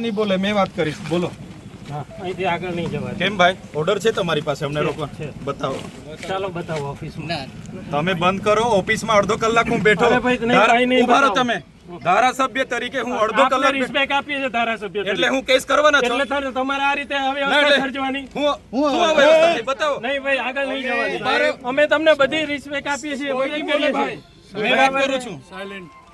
નહીં બોલે મેં વાત કરીશ. બોલો. અહીંથી આગળ નહીં જવા કેમ ભાઈ? ઓર્ડર છે તમારી પાસે? અમને લોકો બતાવો. ચાલો બતાવો ઓફિસમાં. તમે બંધ કરો ઓફિસમાં અડધો કલાક હું બેઠો. અરે ભાઈ, નહીં, ધારા- કાંઈ નહીં ઊભા રહો તમે. ધારાસભ્ય તરીકે હું અડધો કલાક રિસ્પેક્ટ આપીએ છીએ ધારાસભ્ય એટલે હું કેસ કરવાના છો? એટલે તમારે આ રીતે હવે ના, વ્યવસ્થા સર્જવાની હું બતાવો. નહીં ભાઈ આગળ નહીં જવાની. અમે તમને બધી રિસ્પેક્ટ આપીએ છીએ બધી મેં વાત કરું છું.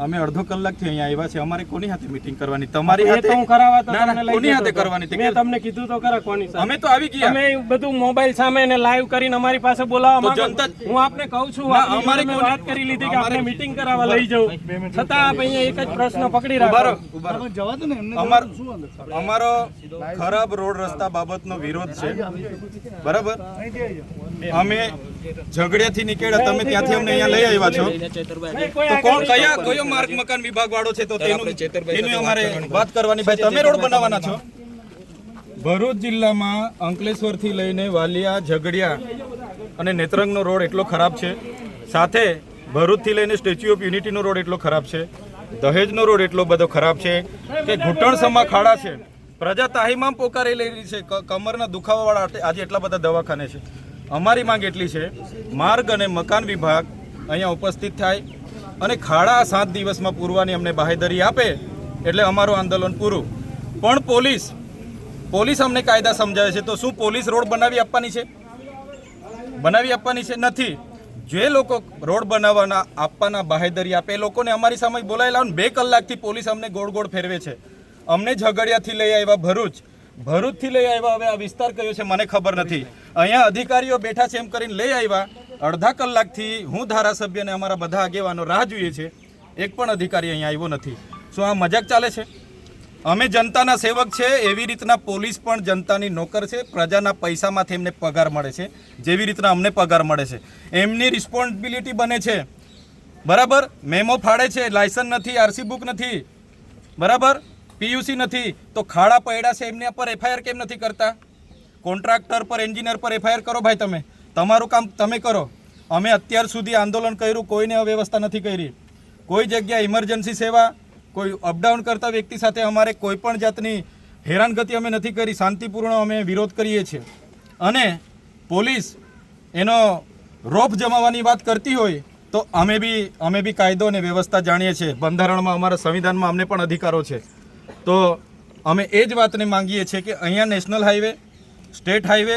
અમે અડધો કલાકથી અહીંયા આવ્યા છે અમારે કોની હાથે મીટિંગ કરવાની તમારી હાથે તો હું કરાવવા તો ના, ના, તમને લઈ કોની હાથે કરવાની મેં તમને કીધું તો ખરા કોની સાથે. અમે તો આવી ગયા અમે બધું મોબાઈલ સામે ને લાઈવ કરીને અમારી પાસે બોલાવવા માંગો જનતા હું આપને કહું છું અમારે વાત કરી લીધી કે આપણે મીટિંગ કરાવવા લઈ જવું છતાં આપ અહીંયા એક જ પ્રશ્ન પકડી ઊભા રહો, રાખો ઊભા રહો. અમાર- અમારો ખરાબ રોડ રસ્તા બાબતનો વિરોધ છે બરાબર અમે ઝઘડિયાથી નીકળ્યા તમે ત્યાંથી અમને અહીંયા લઈ આવ્યા છો તો કોણ કયા કયો માર્ગ મકાન વિભાગ વાળો છે તો તેનું એનું અમારે વાત કરવાની ભાઈ તમે રોડ બનાવવાના છો? ભરૂચ જિલ્લામાં અંકલેશ્વરથી લઈને વાલિયા ઝઘડિયા અને નેત્રંગનો રોડ એટલો ખરાબ છે. સાથે ભરૂચથી લઈને સ્ટેચ્યુ ઓફ યુનિટીનો રોડ એટલો ખરાબ છે. દહેજનો રોડ એટલો બધો ખરાબ છે કે ઘૂંટણ સમા ખાડા છે. પ્રજા તાહીમામ પોકારી રહી છે. કમરના દુખાવાવાળા આજે એટલા બધા દવાખાને છે. અમારી માંગ એટલી છે માર્ગ અને મકાન વિભાગ અહીંયા ઉપસ્થિત થાય. અને ખાડા સાત દિવસમાં પૂરવાની અમને બાહેધરી આપે એટલે અમારું આંદોલન પૂરું. પણ પોલીસ પોલીસ અમને કાયદા સમજાવે છે, તો શું પોલીસ રોડ બનાવી આપવાની છે? બનાવી આપવાની છે નથી. જે લોકો રોડ બનાવવાના, આપવાના બાહેધરી આપે, એ લોકોને અમારી સામે બોલાયેલા બે કલાકથી પોલીસ અમને ગોળ ગોળ ફેરવે છે. અમને ઝઘડિયાથી લઈ આવ્યા ભરૂચ. ભરૂચથી લઈ આવ્યા, હવે આ વિસ્તાર કયો છે મને ખબર નથી. અહીંયા અધિકારીઓ બેઠા છે એમ કરીને લઈ આવ્યા. અડધા કલાકથી હું ધારાસભ્ય અને અમારા બધા આગેવાનો રાહ જોઈએ છે. એક પણ અધિકારી અહીંયા આવ્યો નથી. શું આ મજાક ચાલે છે? અમે જનતાના સેવક છે, એવી રીતના પોલીસ પણ જનતાની નોકર છે, પ્રજાના પૈસામાંથી એમને પગાર મળે છે, જેવી રીતના અમને પગાર મળે છે. એમની રિસ્પોન્સિબિલિટી બને છે. બરાબર? મેમો ફાડે છે લાયસન્સ નથી આરસી બુક નથી. બરાબર? પીયુસી નથી. તો ખાડા પડ્યા છે એમના પર એફઆઈઆર કેમ નથી કરતા? કોન્ટ્રાક્ટર પર એન્જિનિયર પર એફઆઈઆર કરો ભાઈ તમે. તમારું કામ તમે કરો. અમે અત્યાર સુધી આંદોલન કર્યું, કોઈને અવ્યવસ્થા નથી કરી. કોઈ જગ્યાએ ઇમરજન્સી સેવા, કોઈ અપડાઉન કરતા વ્યક્તિ સાથે અમારે કોઈ પણ જાતની હેરાનગતિ અમે નથી કરી, શાંતિપૂર્ણ અમે વિરોધ કરીએ છીએ. અને પોલીસ એનો રોપ જમાવવાની વાત કરતી હોય, તો અમે બી અમે બી કાયદો અને વ્યવસ્થા જાણીએ છીએ. બંધારણમાં અમારા સંવિધાનમાં અમને પણ અધિકારો છે. તો અમે એ જ વાતને માંગીએ છીએ કે અહીંયા નેશનલ હાઈવે, સ્ટેટ હાઈવે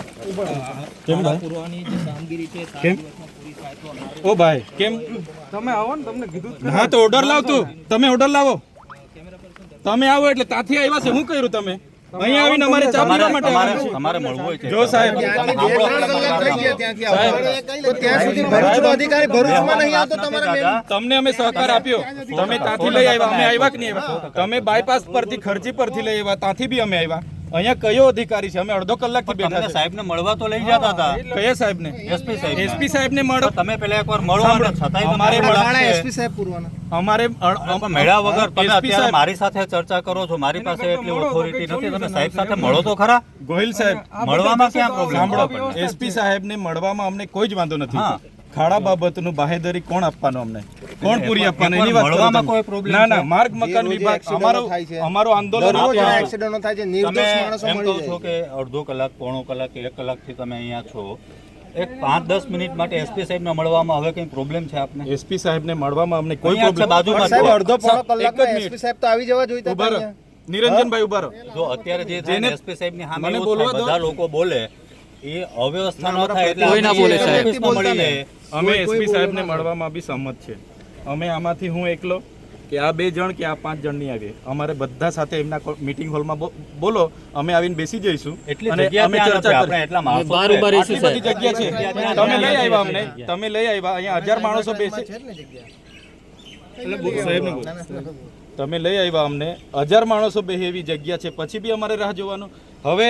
કેમ? ઓ ભાઈ કેમ? તમે આવો ને તમને કીધું હા તો ઓર્ડર લાવ તું. તમે ઓર્ડર લાવો. તમે આવો એટલે ત્યાંથી આવ્યા છે શું કર્યું તમે? અહીંયા આવીને અમારે ચા પીવા માટે આવ્યા મળવું હોય છે. જો સાહેબ. તો ત્યાં સુધી ભરૂચનો અધિકારી ભરૂચમાં નહીં આવતો તમારે મેમ તમને અમે સહકાર આપ્યો. તમે ત્યાંથી લઈ આવ્યા અમે આવ્યા કે નહીં આવ્યા? તમે બાયપાસ પરથી ખર્ચી પરથી લઈ આવ્યા ત્યાંથી બી અમે આવ્યા. અહીંયા કયો અધિકારી છે? અમે અડધો કલાકથી બેઠા છે. સાહેબને મળવા તો લઈ જતા હતા. કયા સાહેબને? એસપી સાહેબ એસપી સાહેબને મળો. તમે પેલા એકવાર મળો અને છતાંય અમારે મળવાના એસપી સાહેબ પૂરવાના. અમારે મેળા વગર તમે અત્યારે મારી સાથે ચર્ચા કરો છો. મારી પાસે એટલી ઓથોરિટી નથી. તમે સાહેબ સાથે મળો તો ખરા? ગોહિલ સાહેબ મળવામાં ક્યાં પ્રોબ્લેમ સાંભળો. એસપી સાહેબને મળવામાં અમને કોઈ જ વાંધો નથી. ખાડા બાબતનું બાહેદરી કોણ આપવાનું અમને? કોણ પૂરી આપવાનું? એની વાત કોઈ પ્રોબ્લેમ ના ના માર્ગ મકાન વિભાગ અમારો અમારો આંદોલન એક્સિડન્ટો થાય છે. નિર્દોષ માણસો એમ કહો મળી છો કે અડધો કલાક પોણો કલાક એક કલાકથી તમે અહીંયા છો. એક પાંચ દસ મિનિટ માટે એસપી સાહેબને મળવામાં હવે કઈ પ્રોબ્લેમ છે આપને? એસપી સાહેબને મળવામાં અમને કોઈ પ્રોબ્લેમ બાજુમાં સાહેબ અડધો પોણો કલાકમાં એસપી સાહેબ તો આવી જવા જોઈતા ઊભા હતા નિરંજનભાઈ ઊભા રહો. જો અત્યારે જે જેને- એસપી સાહેબની સામે બોલવા બધા લોકો બોલે એ અવ્યવસ્થા ન થાય એટલે કોઈ ના બોલે સાહેબ. મળી. અમે એસપી સાહેબને મળવામાં બી સંમત છે. અમે આમાંથી હું એકલો કે આ બે જણ કે આ પાંચ જણની આવીએ અમારે બધા સાથે એમના મીટિંગ હોલમાં બોલો અમે આવીને બેસી જઈશું. એટલી અને અમે ચર્ચા બધી જગ્યા છે તમે લઈ આવ્યા અમને. તમે લઈ આવ્યા. અહીંયા હજાર માણસો બેસે. તમે લઈ આવ્યા અમને. હજાર માણસો બે એવી જગ્યા છે. પછી બી અમારે રાહ જોવાનું. હવે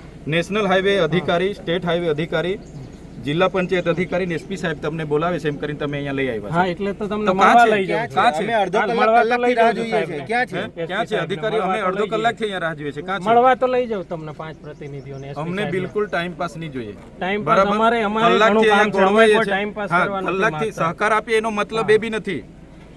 નેશનલ હાઈવે અધિકારી સ્ટેટ હાઈવે અધિકારી જિલ્લા પંચાયત અધિકારી ને એસપી સાહેબ તમને બોલાવે છે એમ કરીને તમે અહીંયા લઈ આવ્યા હા એટલે તો તમને મળવા લઈ જાવ ક્યાં છે? અમે અડધો કલાક લઈ રાહ જોઈએ છે. ક્યાં છે? ક્યાં છે? અધિકારીઓ અમે અડધો કલાકથી અહીંયા રાહ જોઈએ છે. ક્યાં છે? મળવા તો લઈ જાવ તમને પાંચ પ્રતિનિધિઓને અમને બિલકુલ ટાઈમ પાસ નહીં જોઈએ. ટાઈમ પાસ અમારે અમારે ઘણું કલાકથી કામ છે. ટાઈમ પાસ કરવાનો કલાકથી સહકાર આપીએ એનો મતલબ એ બી નથી.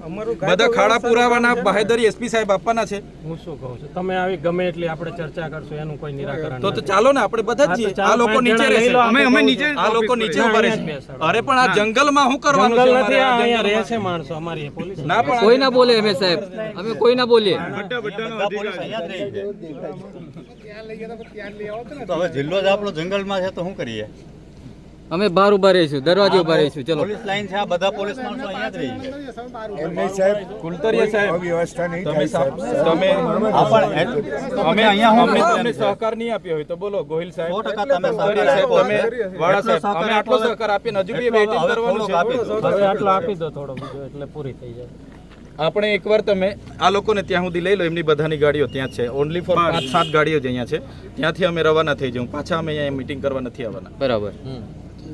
બધા ખાડા પુરાવાના બાહેદરી એસપી સાહેબ આપવાના છે. હું શું કહું છું? તમે આવી ગમે એટલી આપણે ચર્ચા કરશું એનું કોઈ નિરાકરણ તો તો ચાલો ને આપણે બધા જ આ લોકો નીચે રહેશે. લો, આપણે કહું આ લોકો નીચે ઊભા રહેશે. અરે પણ આ જંગલમાં શું કરવાનું છે? જંગલ નથી અહીંયા રહે છે. માણસો અમારી પોલીસ. ના પણ કોઈ ના બોલે અમે સાહેબ. અમે કોઈ ના બોલીએ. બધા રહી છે. તો હવે જિલ્લો જ આપણો જંગલમાં છે તો શું કરીએ? અમે બહાર ઊભા રહીશું દરવાજે ઊભા રહીશું ચલો. પોલીસ લાઈન છે આ બધા પોલીસ માણસો અહીંયા જ રહી છે કુલતરીયા સાહેબ કુલતરીય સાહેબ તમે આ પણ એટ- અમે અહીંયા હું અમને તમને સહકાર નહીં આપ્યો હોય તો બોલો ગોહિલ સાહેબ. 100% તમે સહકાર સાહેબ તમે વાળા સાહેબ અમે આટલો સહકાર આપીને હજુ બી વેઇટિંગ કરવાનું છે દો. હવે આટલો આપી દો થોડો બીજો એટલે પૂરી થઈ જાય. આપણે એકવાર તમે આ લોકોને ત્યાં સુધી લઈ લો એમની બધાની ગાડીઓ ત્યાં છે. ઓનલી ફોર પાંચ સાત ગાડીઓ જ અહીંયા છે. ત્યાંથી અમે રવાના થઈ જવું પાછા અમે અહીંયા મીટિંગ કરવા નથી આવવાના. બરાબર.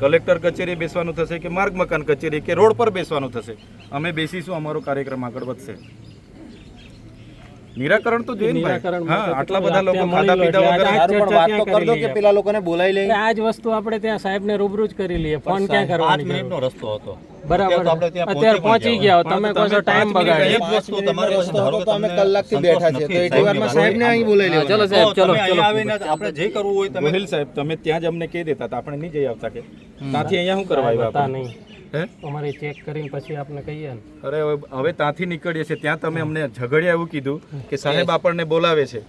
કલેક્ટર કચેરીએ બેસવાનું થશે કે માર્ગ મકાન કચેરી કે રોડ પર બેસવાનું થશે? અમે બેસીશું, અમારો કાર્યક્રમ આગળ વધશે. નિરાકરણ તો જોઈએ નિરાકરણ હા આટલા બધા લોકો ખાધા પીધા વગર સારું પણ વાત તો કરજો કે પેલા લોકોને બોલાવી લઈએ. આ જ વસ્તુ આપણે ત્યાં સાહેબને રૂબરૂ જ કરી લઈએ. ફોન ક્યાં કરવાની મિનિટનો જરૂર? રસ્તો હતો. બરાબર. અત્યારે પહોંચી ગયા તમે કહો છો ટાઈમ પાંચ બગાડ્યો. એક વસ્તુ તમારે વસ્તુ ધારો કે અમે તમને કલાકથી બેઠા છે તો એટલી વારમાં. સાહેબને અહીં બોલાવી લેવા ચલો સાહેબ ચલો ચલો. અહીંયા આવીને આપણે જે કરવું હોય તમે ગોહિલ સાહેબ તમે ત્યાં જ અમને કહી દેતા હતા. આપણે નહીં જઈ આવતા કે. ત્યાંથી અહીંયા શું કરવા આવ્યા આપણે? નહીં. હે? અમારે ચેક કરીને પછી આપને કહીએ ને. અરે હવે ત્યાંથી નીકળીએ છીએ. ત્યાં તમે અમને ઝઘડિયા એવું કીધું કે સાહેબ આપણને બોલાવે છે.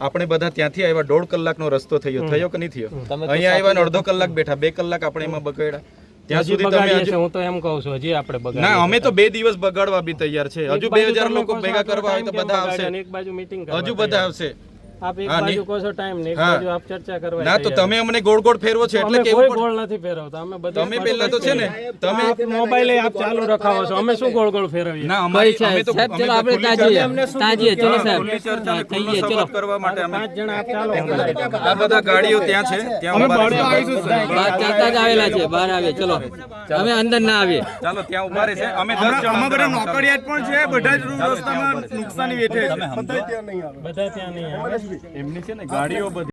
આપણે બધા ત્યાંથી આવ્યા. દોઢ કલાકનો રસ્તો થયો. થયો કે નહીં થયો? અહીંયા આવ્યા ને અડધો કલાક બેઠા. બે કલાક આપણે એમાં બગાડ્યા. ત્યાં સુધી તમે હું તો એમ કહું છું હજી આપણે બગાડ ના અમે તો બે દિવસ બગાડવા બી તૈયાર છે. હજુ બે હજાર લોકો ભેગા કરવા હોય તો બધા આવશે. એક બાજુ મીટિંગ હજુ બધા આવશે. આપ એક બાજુ કહો છો ટાઈમ ને એક બાજુ આપ ચર્ચા કરવા ના તો તમે અમને ગોળ ગોળ ફેરવો છો એટલે અમે કેવું કોઈ ગોળ નથી ફેરવતા. અમે બધા તમે પહેલા તો છે ને તમે મોબાઈલ આપ ચાલુ રખાવો છો. અમે શું ગોળ ગોળ ફેરવીએ? ના અમારી છે. અમે તો સાહેબ ચલો આપણે ત્યાં ત્યાં જઈએ ચલો સાહેબ. ખુલ્લી ચર્ચા થઈએ. કહીએ ચલો. કરવા માટે અમે પાંચ જણા આપ ચાલો. આ બધા ગાડીઓ ત્યાં છે ત્યાં ઊભા રહેશે. બહાર ચાલતા જ આવેલા છે બહાર આવે ચલો. અમે અંદર ના આવીએ. ચાલો ત્યાં ઊભા રહેશે. અમે દસ જણા બધા નોકરિયાત પણ છે બધા જ રસ્તામાં નુકસાની વેઠે બધા ત્યાં નહીં આવે. એમની છે ને ગાડીઓ બધી